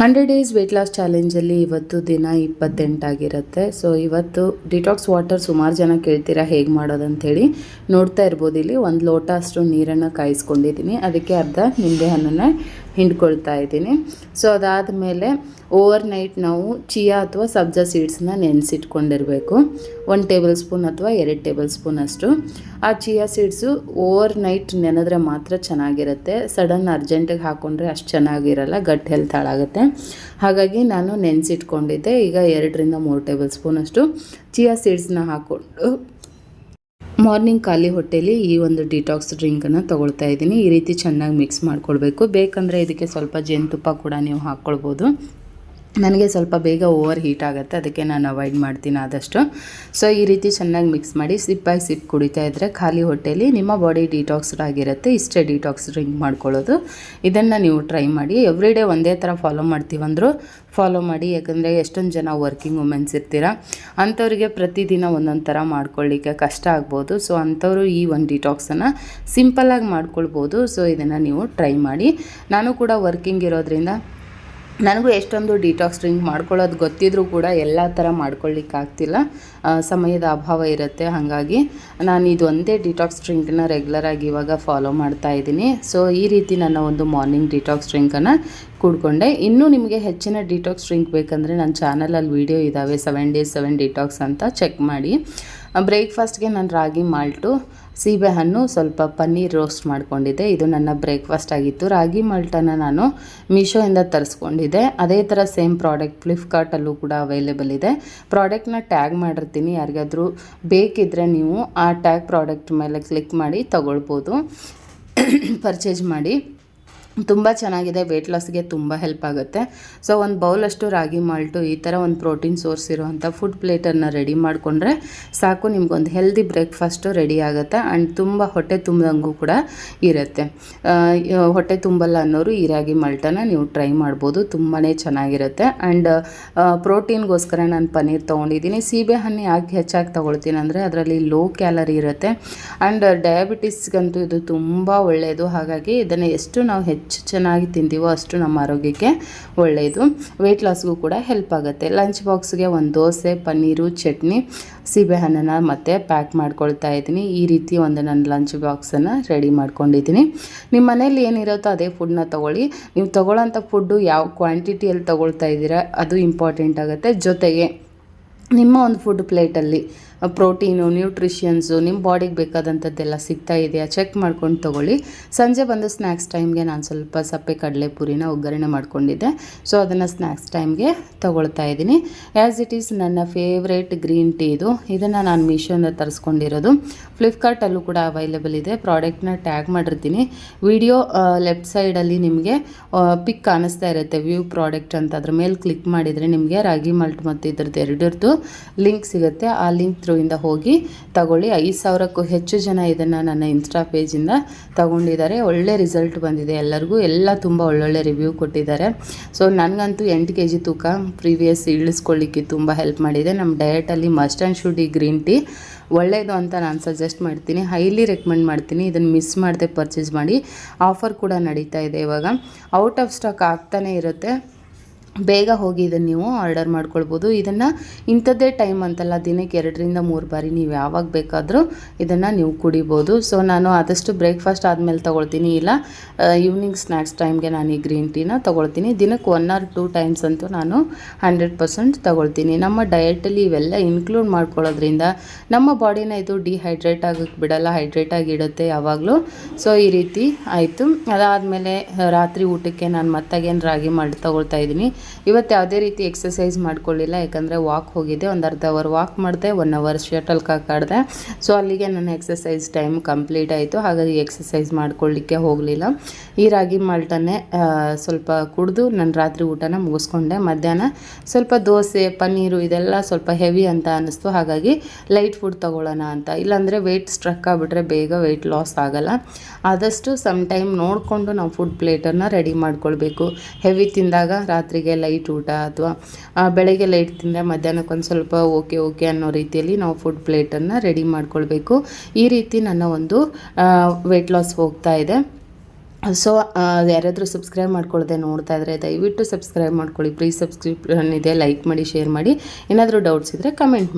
Hundred days weight loss ಚಾಲೆಂಜಲ್ಲಿ ಇವತ್ತು ದಿನ ಇಪ್ಪತ್ತೆಂಟಾಗಿರುತ್ತೆ. ಸೊ ಇವತ್ತು ಡಿಟಾಕ್ಸ್ ವಾಟರ್ ಸುಮಾರು ಜನ ಕೇಳ್ತೀರಾ ಹೇಗೆ ಮಾಡೋದಂಥೇಳಿ ನೋಡ್ತಾ ಇರ್ಬೋದು. ಇಲ್ಲಿ ಒಂದು ಲೋಟ ಅಷ್ಟು ನೀರನ್ನು ಕಾಯಿಸ್ಕೊಂಡಿದ್ದೀನಿ. ಅದಕ್ಕೆ ಅರ್ಧ ನಿಂಬೆ ಹಣ್ಣನ್ನು ಹಿಂಡ್ಕೊಳ್ತಾ ಇದ್ದೀನಿ. ಸೊ ಅದಾದಮೇಲೆ ಓವರ್ ನೈಟ್ ನಾವು ಚಿಯಾ ಅಥವಾ ಸಬ್ಜಾ ಸೀಡ್ಸನ್ನ ನೆನೆಸಿಟ್ಕೊಂಡಿರಬೇಕು. ಒಂದು ಟೇಬಲ್ ಸ್ಪೂನ್ ಅಥವಾ ಎರಡು ಟೇಬಲ್ ಸ್ಪೂನ್ ಅಷ್ಟು. ಆ ಚಿಯಾ ಸೀಡ್ಸು ಓವರ್ ನೈಟ್ ನೆನೆದ್ರೆ ಮಾತ್ರ ಚೆನ್ನಾಗಿರುತ್ತೆ. ಸಡನ್ ಅರ್ಜೆಂಟಿಗೆ ಹಾಕ್ಕೊಂಡ್ರೆ ಅಷ್ಟು ಚೆನ್ನಾಗಿರಲ್ಲ ಗಟ್ ಹೆಲ್ತ್ ಹಾಳಾಗುತ್ತೆ. ಹಾಗಾಗಿ ನಾನು ನೆನೆಸಿಟ್ಕೊಂಡಿದ್ದೆ. ಈಗ ಎರಡರಿಂದ ಮೂರು ಟೇಬಲ್ ಸ್ಪೂನ್ ಅಷ್ಟು ಚಿಯಾ ಸೀಡ್ಸ್ನ ಹಾಕ್ಕೊಂಡು ಮಾರ್ನಿಂಗ್ ಖಾಲಿ ಹೊಟ್ಟೆಲಿ ಈ ಒಂದು ಡಿಟಾಕ್ಸ್ ಡ್ರಿಂಕನ್ನು ತೊಗೊಳ್ತಾ ಇದ್ದೀನಿ. ಈ ರೀತಿ ಚೆನ್ನಾಗಿ ಮಿಕ್ಸ್ ಮಾಡ್ಕೊಳ್ಬೇಕು. ಬೇಕಂದರೆ ಇದಕ್ಕೆ ಸ್ವಲ್ಪ ಜೇನುತುಪ್ಪ ಕೂಡ ನೀವು ಹಾಕ್ಕೊಳ್ಬೋದು. ನನಗೆ ಸ್ವಲ್ಪ ಬೇಗ ಓವರ್ ಹೀಟ್ ಆಗುತ್ತೆ, ಅದಕ್ಕೆ ನಾನು ಅವಾಯ್ಡ್ ಮಾಡ್ತೀನಿ ಆದಷ್ಟು. ಸೊ ಈ ರೀತಿ ಚೆನ್ನಾಗಿ ಮಿಕ್ಸ್ ಮಾಡಿ ಸಿಪ್ ಬೈ ಸಿಪ್ ಕುಡಿತಾ ಇದ್ದರೆ ಖಾಲಿ ಹೊಟ್ಟೆಯಲ್ಲಿ ನಿಮ್ಮ ಬಾಡಿ ಡಿಟಾಕ್ಸ್ಡ್ ಆಗಿರುತ್ತೆ, ಇಷ್ಟೇ ಡಿಟಾಕ್ಸ್ ಡ್ರಿಂಕ್ ಮಾಡ್ಕೊಳ್ಳೋದು. ಇದನ್ನು ನೀವು ಟ್ರೈ ಮಾಡಿ ಎವ್ರಿ ಡೇ ಒಂದೇ ಥರ ಫಾಲೋ ಮಾಡ್ತೀವಂದರೂ ಫಾಲೋ ಮಾಡಿ, ಯಾಕಂದರೆ ಎಷ್ಟೊಂದು ಜನ ವರ್ಕಿಂಗ್ ವುಮೆನ್ಸ್ ಇರ್ತೀರ, ಅಂಥವ್ರಿಗೆ ಪ್ರತಿದಿನ ಒಂದೊಂದು ಥರ ಮಾಡ್ಕೊಳ್ಳಿಕ್ಕೆ ಕಷ್ಟ ಆಗ್ಬೋದು. ಸೊ ಅಂಥವರು ಈ ಒಂದು ಡಿಟಾಕ್ಸನ್ನು ಸಿಂಪಲ್ಲಾಗಿ ಮಾಡ್ಕೊಳ್ಬೋದು. ಸೊ ಇದನ್ನು ನೀವು ಟ್ರೈ ಮಾಡಿ. ನಾನು ಕೂಡ ವರ್ಕಿಂಗ್ ಇರೋದ್ರಿಂದ ನನಗೂ ಎಷ್ಟೊಂದು ಡಿಟಾಕ್ಸ್ ಡ್ರಿಂಕ್ ಮಾಡ್ಕೊಳ್ಳೋದು ಗೊತ್ತಿದ್ರೂ ಕೂಡ ಎಲ್ಲ ಥರ ಮಾಡ್ಕೊಳ್ಳಿಕ್ಕೆ ಆಗ್ತಿಲ್ಲ. ಸಮಯದ ಅಭಾವ ಇರುತ್ತೆ. ಹಾಗಾಗಿ ನಾನು ಇದೊಂದೇ ಡಿಟಾಕ್ಸ್ ಡ್ರಿಂಕ್ನ ರೆಗ್ಯುಲರಾಗಿ ಇವಾಗ ಫಾಲೋ ಮಾಡ್ತಾ ಇದ್ದೀನಿ. ಸೊ ಈ ರೀತಿ ನನ್ನ ಒಂದು ಮಾರ್ನಿಂಗ್ ಡಿಟಾಕ್ಸ್ ಡ್ರಿಂಕನ್ನು ಕುಡ್ಕೊಂಡೆ. ಇನ್ನೂ ನಿಮಗೆ ಹೆಚ್ಚಿನ ಡಿಟಾಕ್ಸ್ ಡ್ರಿಂಕ್ ಬೇಕಂದರೆ ನನ್ನ ಚಾನಲಲ್ಲಿ ವೀಡಿಯೋ ಇದ್ದಾವೆ ಸೆವೆನ್ ಡೇಸ್ ಸೆವೆನ್ ಡಿಟಾಕ್ಸ್ ಅಂತ ಚೆಕ್ ಮಾಡಿ. ಬ್ರೇಕ್ಫಾಸ್ಟ್ಗೆ ನಾನು ರಾಗಿ ಮಾಲ್ಟು ಸೀಬೆಹಣ್ಣು ಸ್ವಲ್ಪ ಪನ್ನೀರ್ ರೋಸ್ಟ್ ಮಾಡಿಕೊಂಡಿದ್ದೆ. ಇದು ನನ್ನ ಬ್ರೇಕ್ಫಾಸ್ಟ್ ಆಗಿತ್ತು. ರಾಗಿ ಮಾಲ್ಟನ್ನು ನಾನು ಮೀಶೋಯಿಂದ ತರಿಸ್ಕೊಂಡಿದ್ದೆ. ಅದೇ ಥರ ಸೇಮ್ ಪ್ರಾಡಕ್ಟ್ ಫ್ಲಿಪ್ಕಾರ್ಟಲ್ಲೂ ಕೂಡ ಅವೈಲೇಬಲ್ ಇದೆ. ಪ್ರಾಡಕ್ಟ್ನ ಟ್ಯಾಗ್ ಮಾಡಿರ್ತೀನಿ. ಯಾರಿಗಾದರೂ ಬೇಕಿದ್ದರೆ ನೀವು ಆ ಟ್ಯಾಗ್ ಪ್ರಾಡಕ್ಟ್ ಮೇಲೆ ಕ್ಲಿಕ್ ಮಾಡಿ ತಗೊಳ್ಬೋದು. ಪರ್ಚೇಸ್ ಮಾಡಿ. ತುಂಬ ಚೆನ್ನಾಗಿದೆ ವೆಯ್ಟ್ ಲಾಸ್ಗೆ ತುಂಬ ಹೆಲ್ಪ್ ಆಗುತ್ತೆ. ಸೊ ಒಂದು ಬೌಲಷ್ಟು ರಾಗಿ ಮಾಲ್ಟು ಈ ಥರ ಒಂದು ಪ್ರೋಟೀನ್ ಸೋರ್ಸ್ ಇರುವಂಥ ಫುಡ್ ಪ್ಲೇಟನ್ನು ರೆಡಿ ಮಾಡಿಕೊಂಡ್ರೆ ಸಾಕು, ನಿಮ್ಗೊಂದು ಹೆಲ್ದಿ ಬ್ರೇಕ್ಫಾಸ್ಟು ರೆಡಿ ಆಗುತ್ತೆ ಆ್ಯಂಡ್ ತುಂಬ ಹೊಟ್ಟೆ ತುಂಬಿದಂಗೂ ಕೂಡ ಇರುತ್ತೆ. ಹೊಟ್ಟೆ ತುಂಬಲ್ಲ ಅನ್ನೋರು ಈ ರಾಗಿ ಮಾಲ್ಟನ್ನು ನೀವು ಟ್ರೈ ಮಾಡ್ಬೋದು ತುಂಬಾ ಚೆನ್ನಾಗಿರುತ್ತೆ. ಆ್ಯಂಡ್ ಪ್ರೋಟೀನ್ಗೋಸ್ಕರ ನಾನು ಪನ್ನೀರ್ ತೊಗೊಂಡಿದ್ದೀನಿ. ಸೀಬೆ ಹಣ್ಣು ಯಾಕೆ ಹೆಚ್ಚಾಗಿ ತೊಗೊಳ್ತೀನಿ ಅಂದರೆ ಅದರಲ್ಲಿ ಲೋ ಕ್ಯಾಲರಿ ಇರುತ್ತೆ. ಆ್ಯಂಡ್ ಡಯಾಬಿಟಿಸ್ಗಂತೂ ಇದು ತುಂಬ ಒಳ್ಳೆಯದು ಹಾಗಾಗಿ ಇದನ್ನು ಎಷ್ಟು ನಾವು ಹೆಚ್ಚು ಚೆನ್ನಾಗಿ ತಿಂತೀವೋ ಅಷ್ಟು ನಮ್ಮ ಆರೋಗ್ಯಕ್ಕೆ ಒಳ್ಳೆಯದು ವೆಯ್ಟ್ ಲಾಸ್ಗೂ ಕೂಡ ಹೆಲ್ಪ್ ಆಗುತ್ತೆ. ಲಂಚ್ ಬಾಕ್ಸ್ಗೆ ಒಂದು ದೋಸೆ, ಪನ್ನೀರು, ಚಟ್ನಿ ಸೀಬೆಹಣ್ಣನ್ನು ಮತ್ತೆ ಪ್ಯಾಕ್ ಮಾಡ್ಕೊಳ್ತಾ ಇದ್ದೀನಿ. ಈ ರೀತಿ ಒಂದು ನನ್ನ ಲಂಚ್ ಬಾಕ್ಸನ್ನು ರೆಡಿ ಮಾಡ್ಕೊಂಡಿದ್ದೀನಿ. ನಿಮ್ಮ ಮನೇಲಿ ಏನಿರುತ್ತೋ ಅದೇ ಫುಡ್ನ ತೊಗೊಳ್ಳಿ. ನೀವು ತೊಗೊಳ್ಳೋಂಥ ಫುಡ್ಡು ಯಾವ ಕ್ವಾಂಟಿಟಿಯಲ್ಲಿ ತೊಗೊಳ್ತಾ ಇದ್ದೀರಾ, ಅದು ಇಂಪಾರ್ಟೆಂಟ್ ಆಗುತ್ತೆ. ಜೊತೆಗೆ ನಿಮ್ಮ ಒಂದು ಫುಡ್ ಪ್ಲೇಟಲ್ಲಿ ಪ್ರೋಟೀನು, ನ್ಯೂಟ್ರಿಷಿಯನ್ಸು ನಿಮ್ಮ ಬಾಡಿಗೆ ಬೇಕಾದಂಥದ್ದೆಲ್ಲ ಸಿಗ್ತಾ ಇದೆಯಾ? ಚೆಕ್ ಮಾಡ್ಕೊಂಡು ತೊಗೊಳ್ಳಿ. ಸಂಜೆ ಬಂದು ಸ್ನ್ಯಾಕ್ಸ್ ಟೈಮ್ಗೆ ನಾನು ಸ್ವಲ್ಪ ಸಪ್ಪೆ ಕಡಲೆ ಪುರಿನ ಒಗ್ಗರಣೆ ಮಾಡ್ಕೊಂಡಿದ್ದೆ. ಸೊ, ಅದನ್ನು ಸ್ನ್ಯಾಕ್ಸ್ ಟೈಮ್ಗೆ ತೊಗೊಳ್ತಾ ಇದ್ದೀನಿ. ಆ್ಯಸ್ ಇಟ್ ಈಸ್ ನನ್ನ ಫೇವ್ರೇಟ್ ಗ್ರೀನ್ ಟೀ ಇದು. ಇದನ್ನು ನಾನು ಮೀಶೋನ ತರಿಸ್ಕೊಂಡಿರೋದು. ಫ್ಲಿಪ್ಕಾರ್ಟಲ್ಲೂ ಕೂಡ ಅವೈಲೇಬಲ್ ಇದೆ. ಪ್ರಾಡಕ್ಟ್ನ ಟ್ಯಾಗ್ ಮಾಡಿರ್ತೀನಿ. ವಿಡಿಯೋ ಲೆಫ್ಟ್ ಸೈಡಲ್ಲಿ ನಿಮಗೆ ಪಿಕ್ ಕಾಣಿಸ್ತಾ ಇರುತ್ತೆ. ವ್ಯೂ ಪ್ರಾಡಕ್ಟ್ ಅಂತ. ಅದ್ರ ಮೇಲೆ ಕ್ಲಿಕ್ ಮಾಡಿದರೆ ನಿಮಗೆ ರಾಗಿ ಮಲ್ಟ್ ಮತ್ತು ಇದ್ರದ್ದು ಎರಡರದ್ದು ಲಿಂಕ್ ಸಿಗುತ್ತೆ. ಆ ಲಿಂಕ್ ಥ್ರೂಯಿಂದ ಹೋಗಿ ತಗೊಳ್ಳಿ. ಐದು ಸಾವಿರಕ್ಕೂ ಹೆಚ್ಚು ಜನ ಇದನ್ನು ನನ್ನ ಇನ್ಸ್ಟಾ ಪೇಜಿಂದ ತಗೊಂಡಿದ್ದಾರೆ. ಒಳ್ಳೆ ರಿಸಲ್ಟ್ ಬಂದಿದೆ ಎಲ್ಲರಿಗೂ. ಎಲ್ಲ ತುಂಬ ಒಳ್ಳೊಳ್ಳೆ ರಿವ್ಯೂ ಕೊಟ್ಟಿದ್ದಾರೆ. ಸೊ ನನಗಂತೂ ಎಂಟು ಕೆ ಜಿ ತೂಕ ಪ್ರೀವಿಯಸ್ ಇಳಿಸ್ಕೊಳ್ಳಿಕ್ಕೆ ತುಂಬ ಹೆಲ್ಪ್ ಮಾಡಿದೆ. ನಮ್ಮ ಡಯಟಲ್ಲಿ ಮಸ್ಟ್ ಆ್ಯಂಡ್ ಶುಡ್ ಈ ಗ್ರೀನ್ ಟೀ ಒಳ್ಳೆಯದು ಅಂತ ನಾನು ಸಜೆಸ್ಟ್ ಮಾಡ್ತೀನಿ. ಹೈಲಿ ರೆಕಮೆಂಡ್ ಮಾಡ್ತೀನಿ. ಇದನ್ನು ಮಿಸ್ ಮಾಡದೆ ಪರ್ಚೇಸ್ ಮಾಡಿ. ಆಫರ್ ಕೂಡ ನಡೀತಾ ಇದೆ ಇವಾಗ. ಔಟ್ ಆಫ್ ಸ್ಟಾಕ್ ಆಗ್ತಾನೇ ಇರುತ್ತೆ. ಬೇಗ ಹೋಗಿ ಇದನ್ನು ನೀವು ಆರ್ಡರ್ ಮಾಡ್ಕೊಳ್ಬೋದು. ಇದನ್ನು ಇಂಥದ್ದೇ ಟೈಮ್ ಅಂತಲ್ಲ, ದಿನಕ್ಕೆ ಎರಡರಿಂದ ಮೂರು ಬಾರಿ ನೀವು ಯಾವಾಗ ಬೇಕಾದರೂ ಇದನ್ನು ನೀವು ಕುಡಿಬೋದು. ಸೊ ನಾನು ಆದಷ್ಟು ಬ್ರೇಕ್ಫಾಸ್ಟ್ ಆದಮೇಲೆ ತೊಗೊಳ್ತೀನಿ. ಇಲ್ಲ ಈವ್ನಿಂಗ್ ಸ್ನ್ಯಾಕ್ಸ್ ಟೈಮ್ಗೆ ನಾನು ಈ ಗ್ರೀನ್ ಟೀನ ತೊಗೊಳ್ತೀನಿ. ದಿನಕ್ಕೆ ಒನ್ ಆರ್ ಟೂ ಟೈಮ್ಸ್ ಅಂತೂ ನಾನು ಹಂಡ್ರೆಡ್ ಪರ್ಸೆಂಟ್ ತೊಗೊಳ್ತೀನಿ. ನಮ್ಮ ಡಯಟಲ್ಲಿ ಇವೆಲ್ಲ ಇನ್ಕ್ಲೂಡ್ ಮಾಡ್ಕೊಳ್ಳೋದ್ರಿಂದ ನಮ್ಮ ಬಾಡಿನ ಇದು ಡಿಹೈಡ್ರೇಟ್ ಆಗೋಕ್ಕೆ ಬಿಡಲ್ಲ ಹೈಡ್ರೇಟ್ ಆಗಿ ಇಡುತ್ತೆ ಯಾವಾಗಲೂ. ಸೊ ಈ ರೀತಿ ಆಯಿತು. ಅದಾದಮೇಲೆ, ರಾತ್ರಿ ಊಟಕ್ಕೆ ನಾನು ಮತ್ತಾಗೇನು ರಾಗಿ ಮಾಡಿ ತೊಗೊಳ್ತಾ ಇದ್ದೀನಿ. ಇವತ್ತು ಯಾವುದೇ ರೀತಿ ಎಕ್ಸಸೈಸ್ ಮಾಡ್ಕೊಳ್ಳಿಲ್ಲ, ಯಾಕಂದರೆ ವಾಕ್ ಹೋಗಿದ್ದೆ ಒಂದು ಅರ್ಧ ಅವರ್ ವಾಕ್ ಮಾಡಿದೆ ಒನ್ ಅವರ್ ಶಟಲ್ ಕಾಕ್ ಆಡಿದೆ ಸೊ ಅಲ್ಲಿಗೆ ನನ್ನ ಎಕ್ಸಸೈಸ್ ಟೈಮ್ ಕಂಪ್ಲೀಟ್ ಆಯಿತು. ಹಾಗಾಗಿ ಎಕ್ಸಸೈಸ್ ಮಾಡ್ಕೊಳ್ಳಿಕ್ಕೆ ಹೋಗಲಿಲ್ಲ. ಈ ರಾಗಿ ಮಾಲ್ಟನ್ನೇ ಸ್ವಲ್ಪ ಕುಡಿದು ನಾನು ರಾತ್ರಿ ಊಟನ ಮುಗಿಸ್ಕೊಂಡೆ. ಮಧ್ಯಾಹ್ನ ಸ್ವಲ್ಪ ದೋಸೆ, ಪನ್ನೀರು, ಇದೆಲ್ಲ ಸ್ವಲ್ಪ ಹೆವಿ ಅಂತ ಅನ್ನಿಸ್ತು. ಹಾಗಾಗಿ ಲೈಟ್ ಫುಡ್ ತೊಗೊಳ್ಳೋಣ ಅಂತ. ಇಲ್ಲಾಂದರೆ ವೆಯ್ಟ್ ಸ್ಟ್ರಕ್ ಆಗಿಬಿಟ್ರೆ ಬೇಗ ವೆಯ್ಟ್ ಲಾಸ್ ಆಗಲ್ಲ. ಆದಷ್ಟು ಸಮ್ ಟೈಮ್ ನೋಡಿಕೊಂಡು ನಾವು ಫುಡ್ ಪ್ಲೇಟನ್ನು ರೆಡಿ ಮಾಡ್ಕೊಳ್ಬೇಕು. ಹೆವಿ ತಿಂದಾಗ ರಾತ್ರಿಗೆ ಲೈಟ್ ಊಟ ಅಥವಾ ಬೆಳಗ್ಗೆ ಲೈಟ್ ತಿಂದರೆ ಮಧ್ಯಾಹ್ನಕ್ಕೆ ಒಂದು ಸ್ವಲ್ಪ ಓಕೆ ಓಕೆ ಅನ್ನೋ ರೀತಿಯಲ್ಲಿ ನಾವು ಫುಡ್ ಪ್ಲೇಟನ್ನು ರೆಡಿ ಮಾಡ್ಕೊಳ್ಬೇಕು. ಈ ರೀತಿ ನನ್ನ ಒಂದು ವೆಯ್ಟ್ ಲಾಸ್ ಹೋಗ್ತಾ ಇದೆ. ಸೊ ಯಾರಾದರೂ ಸಬ್ಸ್ಕ್ರೈಬ್ ಮಾಡ್ಕೊಳ್ಳದೆ ನೋಡ್ತಾ ಇದ್ರೆ ದಯವಿಟ್ಟು ಸಬ್ಸ್ಕ್ರೈಬ್ ಮಾಡ್ಕೊಳ್ಳಿ. ಪ್ಲೀಸ್ ಸಬ್ಸ್ಕ್ರಿಪ್ಷನ್ ಇದೆ ಲೈಕ್ ಮಾಡಿ ಶೇರ್ ಮಾಡಿ. ಏನಾದರೂ ಡೌಟ್ಸ್ ಇದ್ದರೆ ಕಮೆಂಟ್ ಮಾಡಿ.